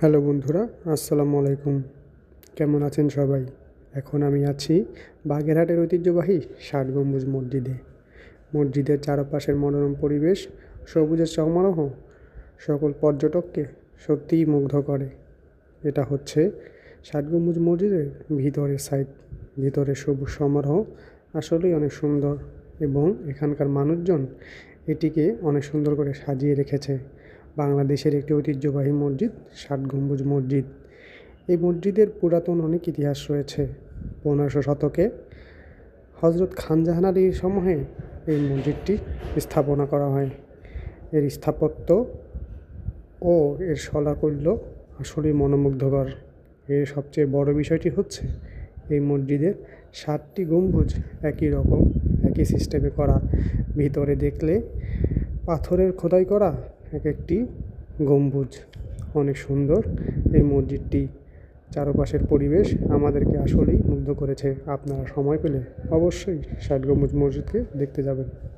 Hello বন্ধুরা, আসসালামু আলাইকুম। কেমন আছেন সবাই? এখন আমি আছি বাগেরহাটের ঐতিহ্যবাহী ষাট গম্বুজ মসজিদে। মসজিদের চারপাশের মনোরম পরিবেশ, সবুজের সমারোহ সকল পর্যটককে সত্যিই মুগ্ধ করে। এটা হচ্ছে ষাট গম্বুজ মসজিদের ভিতরের সাইড ভিতরের সবুজ সমারোহ আসলেই অনেক সুন্দর এবং এখানকার মানুষজন এটিকে অনেক সুন্দর করে সাজিয়ে রেখেছে। বাংলাদেশের একটি ঐতিহ্যবাহী মসজিদ, ষাট গম্বুজ মসজিদ। এই মসজিদের পুরাতন অনেক ইতিহাস রয়েছে। পনেরোশো শতকে হজরত খানজাহান আলীর সময়ে এই মসজিদটি স্থাপনা করা হয়। এর স্থাপত্য ও এর শলাকৈল্য আসলেই মনোমুগ্ধকর। এর সবচেয়ে বড় বিষয়টি হচ্ছে, এই মসজিদের সাতটি গম্বুজ একই রকম, একই সিস্টেমে করা। ভিতরে দেখলে পাথরের খোদাই করা এক একটি গম্বুজ। অনেক সুন্দর। এই মসজিদটি চারপাশের পরিবেশ আমাদেরকে আসলেই মুগ্ধ করেছে। আপনারা সময় পেলে অবশ্যই ষাট গম্বুজ মসজিদকে দেখতে যাবেন।